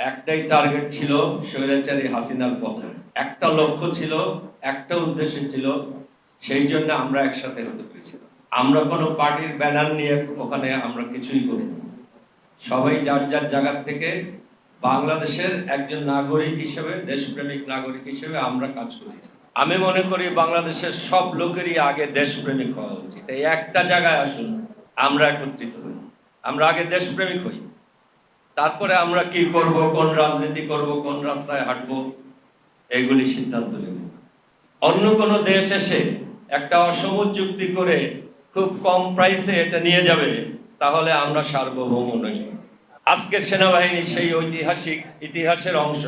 একটাই টার্গেট ছিল স্বৈরাচারী হাসিনার পতন একটা লক্ষ্য ছিল, একটা উদ্দেশ্য ছিল, সেই জন্য আমরা একসাথে হতে পেরেছিলাম। আমরা কোনো পার্টির ব্যানার নিয়ে ওখানে আমরা কিছুই করিনি। সবাই যার যার জায়গা থেকে বাংলাদেশের একজন নাগরিক হিসেবে, দেশপ্রেমিক নাগরিক হিসেবে আমরা কাজ করেছি। আমি মনে করি বাংলাদেশের সব লোকেরই আগে দেশপ্রেমিক হওয়া উচিত। এই একটা জায়গায় আসুন, আমরা একত্রিত হই। আমরা আগে দেশপ্রেমিক হই। তারপরে আমরা কি করব? কোন রাজনীতি করব? কোন রাস্তায় হাঁটব? এইগুলি সিদ্ধান্ত নেব। অন্য কোন দেশ এসে একটা অসম চুক্তি করে খুব কম প্রাইসে এটা নিয়ে যাবে, তাহলে আমরা সার্বভৌম নই। আজকের সেনাবাহিনী সেই ঐতিহাসিক ইতিহাসের অংশ।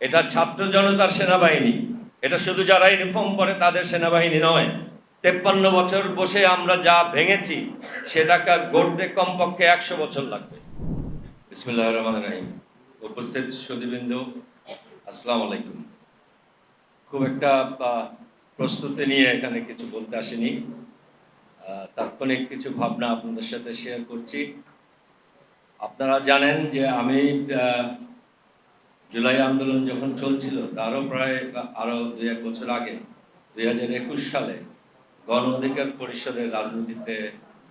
এটা ছাত্র জনতার সেনাবাহিনী। এটা শুধু যারা ইউনিফর্ম পরে তাদের সেনাবাহিনী নয়। তেপ্পান্ন বছর বসে আমরা যা ভেঙেছি, সেটাকে গড়তে কমপক্ষে একশো বছর লাগবে। বিসমুল্লাহ রহমান রাহিম। উপস্থিত সুদীবৃন্দ, আসসালামু আলাইকুম। খুব একটা প্রস্তুতি নিয়ে এখানে কিছু বলতে আসেনি। তাৎক্ষণিক কিছু ভাবনা আপনাদের সাথে শেয়ার করছি। আপনারা জানেন যে আমি জুলাই আন্দোলন যখন চলছিল, তারও প্রায় আরও দুই এক বছর আগে, দুই হাজার একুশ সালে গণ অধিকার পরিষদের রাজনীতিতে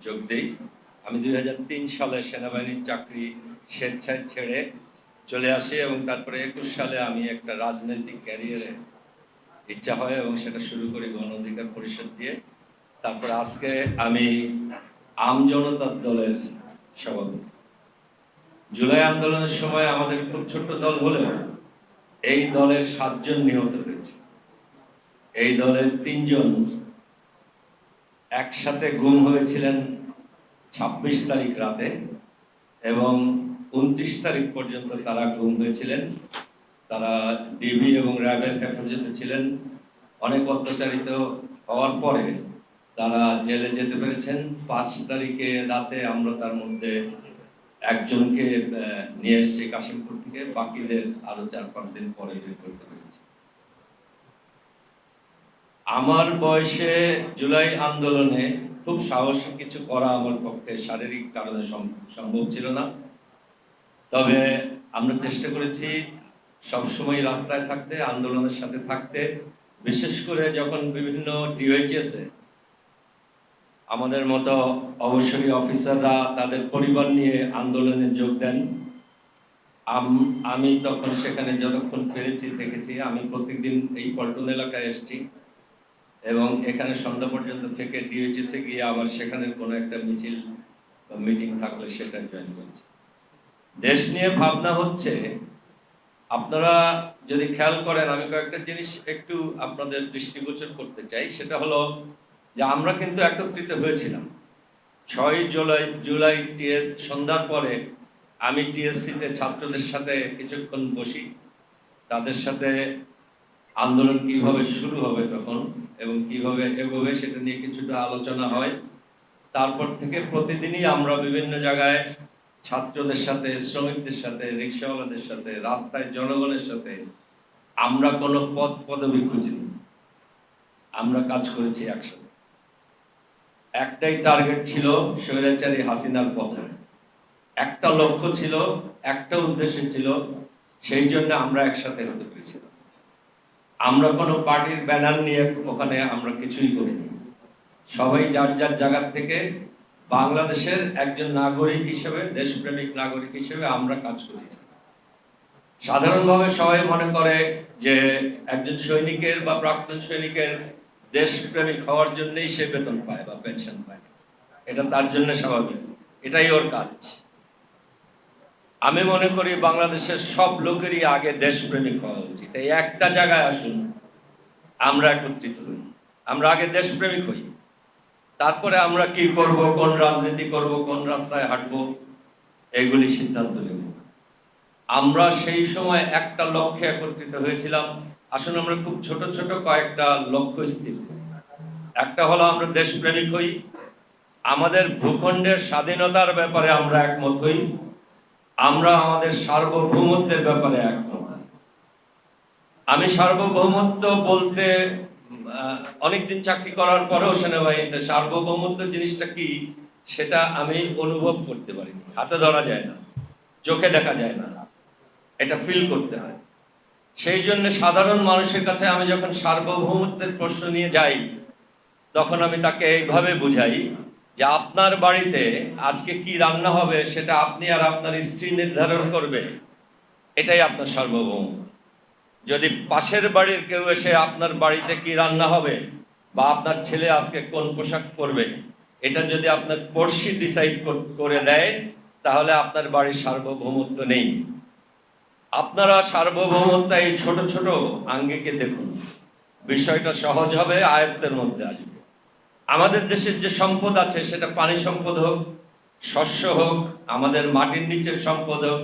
যোগ দিই। আমি দুই হাজার তিন সালে সেনাবাহিনীর চাকরি স্বেচ্ছায় ছেড়ে চলে আসি এবং তারপরে একুশ সালে আমি একটা রাজনৈতিক ক্যারিয়ারে ইচ্ছা হয় এবং সেটা শুরু করি গণ অধিকার পরিষদ দিয়ে। তারপরে আজকে আমি আম জনতার দলের সভাপতি। জুলাই আন্দোলনের সময় আমাদের খুব ছোট্ট দল হলেও এই দলের সাতজন নিহত হয়েছে। এই দলের তিনজন একসাথে গুম হয়েছিলেন ছাব্বিশ তারিখ রাতে এবং উনত্রিশ তারিখ পর্যন্ত তারা গুম হয়েছিলেন। তারা ডিবি এবং র্যাবের হেফাজতে ছিলেন। অনেক অত্যাচারিত হওয়ার পরে তারা জেলে যেতে পেরেছেন। পাঁচ তারিখে রাতে আমরা তার মধ্যে একজনকে নিয়ে এসেছি কাশিমপুর থেকে। বাকিদের আরও চার পাঁচ দিন পরে বের করতে পেরেছি। আমার বয়সে জুলাই আন্দোলনে খুব সাহসী কিছু করা আমার পক্ষে শারীরিক কারণে সম্ভব ছিল না। তবে আমরা চেষ্টা করেছি সবসময় রাস্তায় থাকতে, আন্দোলনের সাথে থাকতে। বিশেষ করে যখন বিভিন্ন ডিওএইচএস আমাদের মতো অবসরী অফিসাররা তাদের পরিবার নিয়ে আন্দোলনে যোগ দেন, আম- তখন সেখানে যতক্ষণ পেরেছি থেকেছি, আমি প্রত্যেকদিন এই পল্টন এলাকায় এসেছি এবং এখানে সন্ধ্যা পর্যন্ত থেকে ডিওএইচএস গিয়ে আবার সেখানে কোনো একটা মিছিল মিটিং থাকলে সেটা জয়েন করেছি। দেশ নিয়ে ভাবনা হচ্ছে, আপনারা যদি খেয়াল করেন, আমি কয়েকটা জিনিস একটু আপনাদের দৃষ্টিগোচর করতে চাই। সেটা হলো যে আমরা কিন্তু একত্রিত হয়েছিলাম। ছয় জুলাই জুলাই টিএস, সন্ধ্যার পরে আমি টিএসসিতে ছাত্রদের সাথে কিছুক্ষণ বসি। তাদের সাথে আন্দোলন কীভাবে শুরু হবে তখন এবং কীভাবে এগোবে সেটা নিয়ে কিছুটা আলোচনা হয়। তারপর থেকে প্রতিদিনই আমরা বিভিন্ন জায়গায় ছাত্রদের সাথে, শ্রমিকদের সাথে, রিক্সাওয়ালাদের সাথে, রাস্তায় জনগণের সাথে আমরা কোনো পদ পদবি খুঁজিনি। আমরা কাজ করেছি একসাথে। একটাই টার্গেট ছিল স্বৈরাচারী হাসিনার পতন। একটা লক্ষ্য ছিল, একটা উদ্দেশ্য ছিল, সেই জন্য আমরা একসাথে হতে পেরেছিলাম। আমরা কোনো পার্টির ব্যানার নিয়ে ওখানে আমরা কিছুই করিনি। সবাই যার যার জায়গার থেকে বাংলাদেশের একজন নাগরিক হিসেবে, দেশপ্রেমিক নাগরিক হিসেবে আমরা কাজ করেছি। সাধারণভাবে সবাই মনে করে যে একজন সৈনিকের বা প্রাক্তন সৈনিকের দেশপ্রেমিক হওয়ার জন্যই সে বেতন পায় বা পেনশন পায়। এটা তার জন্য স্বাভাবিক। এটাই ওর কাজ। আমি মনে করি বাংলাদেশের সব লোকেরই আগে দেশপ্রেমিক হওয়া উচিত। এই একটা জায়গায় আসুন, আমরা একত্রিত হই। আমরা আগে দেশপ্রেমিক হই। তারপরে আমরা কি করব? কোন রাজনীতি করব? কোন রাস্তায় হাঁটবো? এগুলি সিদ্ধান্ত নেব। আমরা সেই সময় একটা লক্ষ্যে একত্রিত হয়েছিলাম। আসলে আমরা খুব ছোট ছোট কয়েকটা লক্ষ্য স্থির একটা হলো আমরা দেশপ্রেমিক হই। আমাদের ভূখণ্ডের স্বাধীনতার ব্যাপারে আমরা একমত হই। আমরা আমাদের সার্বভৌমত্বের ব্যাপারে একমত। আমি সার্বভৌমত্ব বলতে অনেকদিন চাকরি করার পরেও সেনাবাহিনীতে সার্বভৌমত্ব জিনিসটা কি, সেটা আমি অনুভব করতে পারি হাতে ধরা যায় না, চোখে দেখা যায় না, এটা ফিল করতে হয়। সেই জন্য সাধারণ মানুষের কাছে আমি যখন সার্বভৌমত্বের প্রশ্ন নিয়ে যাই, তখন আমি তাকে এইভাবে বুঝাই যে আপনার বাড়িতে আজকে কি রান্না হবে, সেটা আপনি আর আপনার স্ত্রী নির্ধারণ করবে, এটাই আপনার সার্বভৌম যদি পাশের বাড়ির কেউ এসে আপনার বাড়িতে কি রান্না হবে বা আপনার ছেলে আজকে কোন পোশাক পরবে, এটা যদি আপনার পড়শি ডিসাইড করে দেয়, তাহলে আপনার বাড়ির সার্বভৌমত্ব নেই। আপনারা সার্বভৌমত্ব এই ছোট ছোট আঙ্গিকে দেখুন। বিষয়টা সহজ হবে আয়ত্তের মধ্যে আসবে। আমাদের দেশের যে সম্পদ আছে, সেটা পানি সম্পদ হোক, শস্য হোক, আমাদের মাটির নিচের সম্পদ হোক,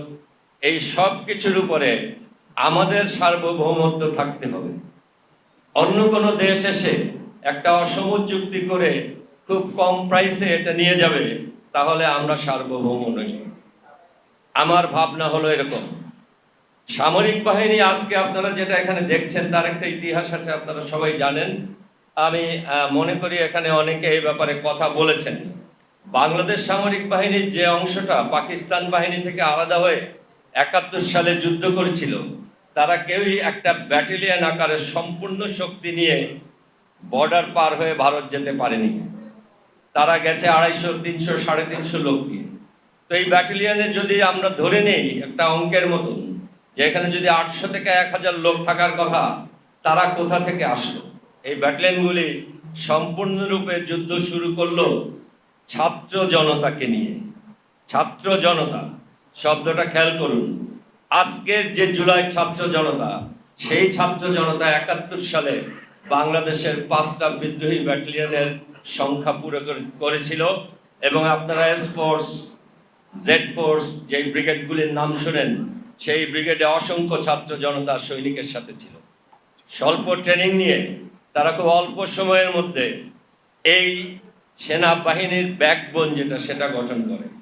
এই সব কিছুর উপরে আমাদের সার্বভৌমত্ব থাকতে হবে। অন্য কোনো দেশ এসে একটা অসম চুক্তি করে খুব কম প্রাইসে এটা নিয়ে যাবে, তাহলে আমরা সার্বভৌম নই। আমার ভাবনা হলো এরকম। সামরিক বাহিনী আজকে আপনারা যেটা এখানে দেখছেন, তার একটা ইতিহাস আছে, আপনারা সবাই জানেন। আমি মনে করি এখানে অনেকে এই ব্যাপারে কথা বলেছেন। বাংলাদেশ সামরিক বাহিনীর যে অংশটা পাকিস্তান বাহিনী থেকে আলাদা হয়ে একাত্তর সালে যুদ্ধ করেছিল তারা কেউই একটা ব্যাটালিয়ন আকারে সম্পূর্ণ শক্তি নিয়ে বর্ডার পার হয়ে ভারত যেতে পারেনি। তারা গেছে আড়াইশো, তিনশো, সাড়ে তিনশো লোক নিয়ে। তো এই ব্যাটালিয়নে যদি আমরা ধরে নেই একটা অঙ্কের মতন যে এখানে যদি আটশো থেকে এক হাজার লোক থাকার কথা, তারা কোথা থেকে আসলো? এই ব্যাটেলিয়ানগুলি সম্পূর্ণরূপে যুদ্ধ শুরু করল ছাত্র জনতাকে নিয়ে। ছাত্র জনতা, শব্দটা খেয়াল করুন। আজকের যে জুলাই ছাত্র জনতা, সেই ছাত্র জনতা একাত্তর সালে বাংলাদেশের পাঁচটা বিদ্রোহী ব্যাটালিয়নের সংখ্যা পুরো করে- করেছিল এবং আপনারা স্পোর্টস জেড ফোর্স যেই ব্রিগেডগুলির নাম শোনেন, সেই ব্রিগেডে অসংখ্য ছাত্র জনতা সৈনিকের সাথে ছিল। স্বল্প ট্রেনিং নিয়ে তারা খুব অল্প সময়ের মধ্যে এই সেনাবাহিনীর ব্যাকবোন যেটা, সেটা গঠন করে।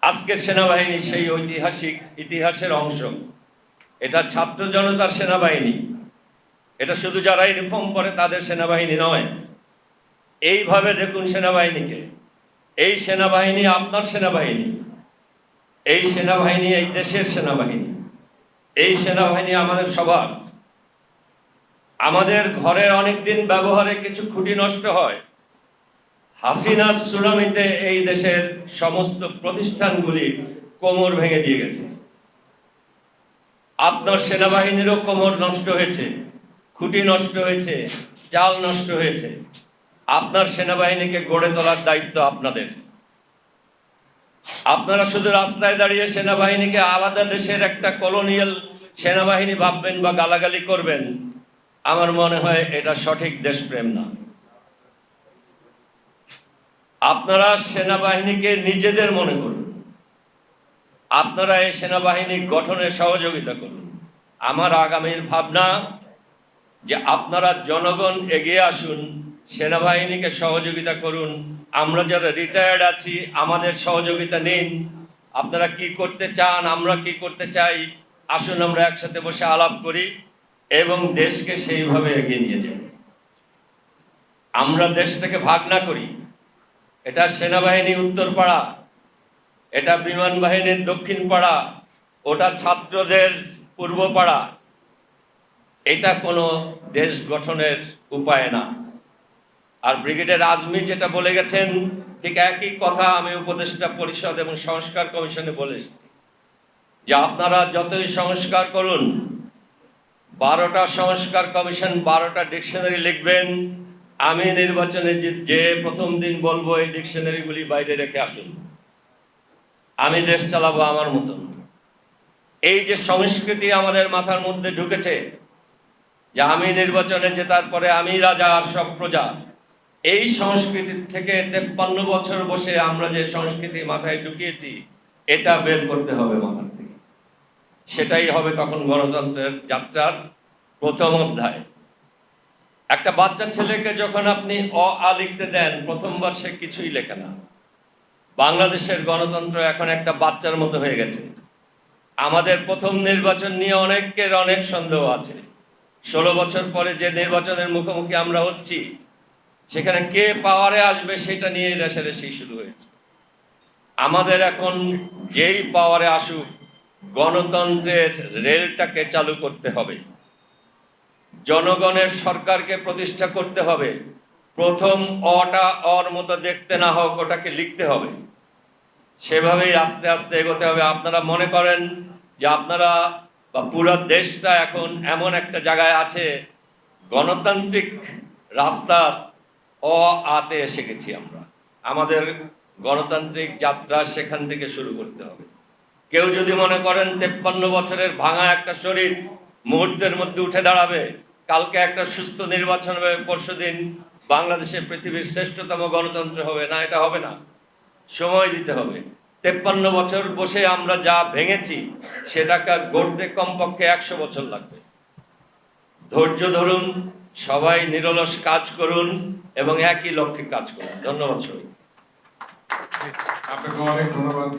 আজকের সেনাবাহিনী সেই ঐতিহাসিক ইতিহাসের অংশ। এটা ছাত্র জনতার সেনাবাহিনী। এটা শুধু যারা ইউনিফর্ম পরে তাদের সেনাবাহিনী নয়। এইভাবে দেখুন সেনাবাহিনীকে। এই সেনাবাহিনী আপনার সেনাবাহিনী। এই সেনাবাহিনী এই দেশের সেনাবাহিনী। এই সেনাবাহিনী আমাদের সবার। আমাদের ঘরে অনেকদিন ব্যবহারে কিছু খুঁটি নষ্ট হয়। হাসিনা সুনামিতে এই দেশের সমস্ত প্রতিষ্ঠানগুলি কোমর ভেঙে দিয়ে গেছে। আপনার সেনাবাহিনীরও কোমর নষ্ট হয়েছে, খুঁটি নষ্ট হয়েছে চাল নষ্ট হয়েছে। আপনার সেনাবাহিনীকে গড়ে তোলার দায়িত্ব আপনাদের। আপনারা শুধু রাস্তায় দাঁড়িয়ে সেনাবাহিনীকে আলাদা দেশের একটা কলোনিয়াল সেনাবাহিনী ভাববেন বা গালাগালি করবেন, আমার মনে হয় এটা সঠিক দেশপ্রেম না। আপনারা সেনাবাহিনীকে নিজেদের মনে করুন। আপনারা এই সেনাবাহিনী গঠনে সহযোগিতা করুন। আমার আগামীর ভাবনা যে আপনারা জনগণ এগিয়ে আসুন, সেনাবাহিনীকে সহযোগিতা করুন। আমরা যারা রিটায়ার্ড আছি, আমাদের সহযোগিতা নিন। আপনারা কি করতে চান, আমরা কি করতে চাই, আসুন আমরা একসাথে বসে আলাপ করি এবং দেশকে সেইভাবে এগিয়ে নিয়ে যাই। আমরা দেশটাকে ভাগ না করি এটা সেনাবাহিনী উত্তরপাড়া, এটা বিমান বাহিনীর দক্ষিণ পাড়া ওটা ছাত্রদের পূর্ব পাড়া এটা কোনো দেশ গঠনের উপায় না। আর ব্রিগেডের আজমি যেটা বলে গেছেন, ঠিক একই কথা আমি উপদেষ্টা পরিষদ এবং সংস্কার কমিশনে বলে যে আপনারা যতই সংস্কার করুন, বারোটা সংস্কার কমিশন, বারোটা ডিকশনারি লিখবেন আমি নির্বাচনে যে প্রথম দিন বলব এই ডিকশনারিগুলি বাইরে রেখে আসুন। আমি দেশ চালাবো আমার মতন। এই যে সংস্কৃতি আমাদের মাথার মধ্যে ঢুকেছে, যে আমি নির্বাচনে জেতার পরে আমি রাজা আর সব প্রজা, এই সংস্কৃতি থেকে তেপ্পান্ন বছর বসে আমরা যে সংস্কৃতি মাথায় ঢুকিয়েছি, এটা বের করতে হবে মাথার থেকে। সেটাই হবে তখন গণতন্ত্রের যাত্রার প্রথম অধ্যায়। একটা বাচ্চা ছেলেকে যখন আপনি অ, আ লিখতে দেন, প্রথমবার সে কিছুই লেখে না। বাংলাদেশের গণতন্ত্র এখন একটা বাচ্চার মতো হয়ে গেছে। আমাদের প্রথম নির্বাচন নিয়ে অনেকের অনেক সন্দেহ আছে। ষোলো বছর পরে যে নির্বাচনের মুখোমুখি আমরা হচ্ছি, সেখানে কে পাওয়ারে আসবে সেটা নিয়ে রেশারেশি শুরু হয়েছে। আমাদের এখন যেই পাওয়ারে আসুক, গণতন্ত্রের রেলটাকে চালু করতে হবে। জনগণের সরকারকে প্রতিষ্ঠা করতে হবে। প্রথম অটা অর মতো দেখতে না হোক, ওটাকে লিখতে হবে। সেভাবেই আস্তে আস্তে এগোতে হবে। আপনারা মনে করেন যে আপনারা বা পুরো দেশটা এখন এমন একটা জায়গায় আছে, গণতান্ত্রিক রাস্তার অ আতে এসে গেছি আমরা। আমাদের গণতান্ত্রিক যাত্রা সেখান থেকে শুরু করতে হবে। কেউ যদি মনে করেন তেপ্পান্ন বছরের ভাঙা একটা শরীর মুহূর্তের মধ্যে উঠে দাঁড়াবে। কালকে একটা সুস্থ নির্বাচন হবে পরশু দিন বাংলাদেশে পৃথিবীর শ্রেষ্ঠতম গণতন্ত্র হবে। না, এটা হবে না। সময় দিতে হবে। তেপ্পান্ন বছর বসে আমরা যা ভেঙেছি, সেটাকে গড়তে কমপক্ষে একশো বছর লাগবে। ধৈর্য ধরুন, সবাই নিরলস কাজ করুন এবং একই লক্ষ্যে কাজ করুন। ধন্যবাদ সবাই আপনাকে অনেক ধন্যবাদ।